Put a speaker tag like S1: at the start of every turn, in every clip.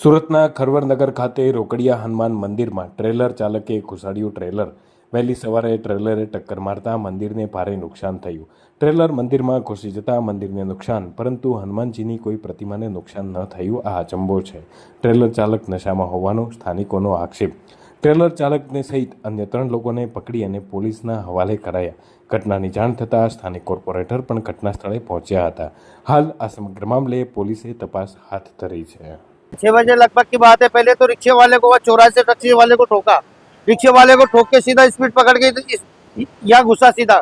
S1: સુરતના ખરવરનગર ખાતે રોકડિયા હનુમાન મંદિરમાં ટ્રેલર ચાલકે ઘુસાડ્યું ટ્રેલર. વહેલી સવારે ટ્રેલરે ટક્કર મારતા મંદિરને ભારે નુકસાન થયું. ટ્રેલર મંદિરમાં ઘૂસી જતા મંદિરને નુકસાન, પરંતુ હનુમાનજીની કોઈ પ્રતિમાને નુકસાન ન થયું, આ અચંબો છે. ટ્રેલર ચાલક નશામાં હોવાનો સ્થાનિકોનો આક્ષેપ. ટ્રેલર ચાલકને સહિત અન્ય ત્રણ લોકોને પકડી અને પોલીસના હવાલે કરાયા. ઘટનાની જાણ થતાં સ્થાનિક કોર્પોરેટર પણ ઘટના સ્થળે પહોંચ્યા હતા. હાલ આ સમગ્ર મામલે પોલીસે તપાસ હાથ ધરી છે.
S2: छह बजे लगभग की बात है पहले तो रिक्शे वाले को वह चौराहे से टैक्सी वाले को ठोका। रिक्शे वाले को ठोक के सीधा स्पीड पकड़ के यहाँ घुसा सीधा।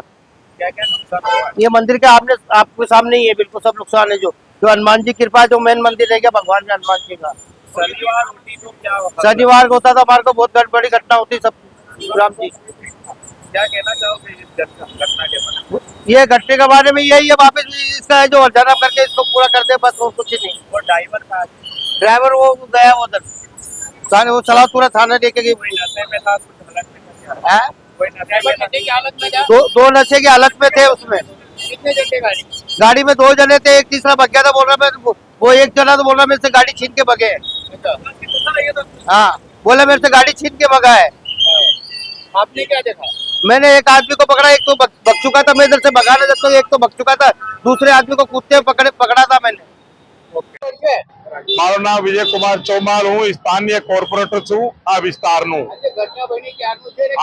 S3: क्या क्या नुकसान
S2: ये मंदिर के आपने आपके सामने ही है बिल्कुल सब नुकसान है जो। जो हनुमान जी कृपा जो मेन मंदिर है क्या भगवान के हनुमान जी का।
S3: शनिवार तो होता?
S2: को होता था हमारे को बहुत बड़ी घटना होती सब। राम जी।
S3: क्या कहना चाहोगे घटना
S2: ये घटने के बारे में यही है वापस इसका है जो जन्म करके इसको पूरा कर दे बस और कुछ नहीं।
S3: वो ड्राइवर का
S2: ड्राइवर वो गया वो उधर। थाने वो चला पूरा थाने लेके गई।
S3: कोई नशे में था कुछ हालत में था कोई नशे में नशे की हालत में था?
S2: दो दो नशे की हालत में थे उसमें।
S3: गाड़ी?
S2: गाड़ी में दो जने थे एक तीसरा भग गया था बोल रहा मैं वो- एक जना तो बोल रहा मेरे से गाड़ी छीन के भगे। हैं।
S3: अच्छा।
S2: हाँ बोला मेरे से गाड़ी छीन के भगा है।
S3: आपने क्या देखा?
S2: मैंने एक आदमी को पकड़ा एक तो भग भग चुका था मैं इधर से भगाने जब तो एक तो भग चुका था दूसरे आदमी को कुत्ते पकड़े पकड़ा था मैंने।
S4: મારું નામ વિજયકુમાર ચૌમાર હું સ્થાનીય કોર્પોરેટર છું આ વિસ્તારનું.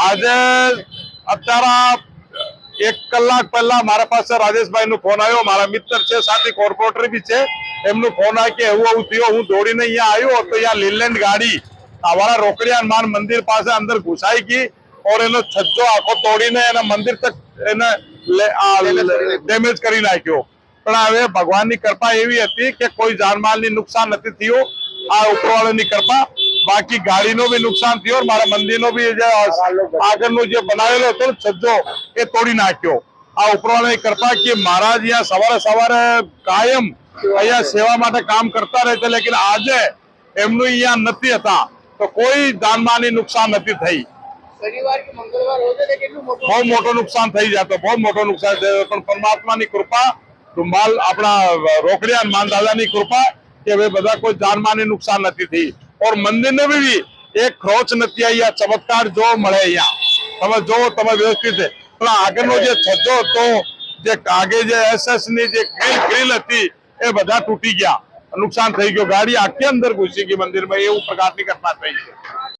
S4: આજે અત્યારે એક કલાક પહેલા મારા પાસે રાજેશભાઈ નો ફોન આવ્યો. મારા મિત્ર છે સાથે કોર્પોરેટર બી છે. એમનો ફોન આવ્યો કે એવું એવું થયો હું દોડીને અહીંયા આવ્યો તો અહીંયા લીલેન્ડ ગાડી અમારા રોકડિયા માન મંદિર પાસે અંદર ઘુસાઈ ગઈ ઓર એનો છજ્જો આખો તોડીને એના મંદિર તક એને ડેમેજ કરી નાખ્યો. પણ હવે ભગવાનની કૃપા એવી હતી કે કોઈ જાનમાલની નુકસાન નથી થયું. આ ઉપરવાળાની કૃપા. બાકી ગાડીનો બી નુકસાન થયો મારા મંદિરનો બી જે આગળનો જે બનાવેલો હતો છજ્જો એ તોડી નાખ્યો. આ ઉપરવાળાની કૃપા કે મહારાજ અહીંયા સવારે સવારે કાયમ અહીંયા સેવા માટે કામ કરતા રહે છે લેકિન આજે એમનું અહીંયા નથી હતા. તો કોઈ જાનમાલની નુકસાન નથી થઈ. બહુ મોટો નુકસાન થઈ જતો બહુ મોટો નુકસાન થયો. પણ પરમાત્માની કૃપા રૂમાલ આપણા રોકડિયા હનુમાન દાદાની કૃપા કે બધા કોઈ જાનમાની નુકસાન નથી થઈ ઓર મંદિરને બી એક ખરોચ નથી અહીંયા ચમત્કાર જો મળે અહીંયા. તમે જો, તમે વ્યવસ્થિત છે. પણ આગળનો જે છજ્જો હતો, જે આગે જે એસએસની જે ગ્રીલ હતી, એ બધા તૂટી ગયા. નુકસાન થઈ ગયું. ગાડી આખી અંદર ઘૂસી ગઈ મંદિરમાં. એવું પ્રકારની ઘટના થઈ છે.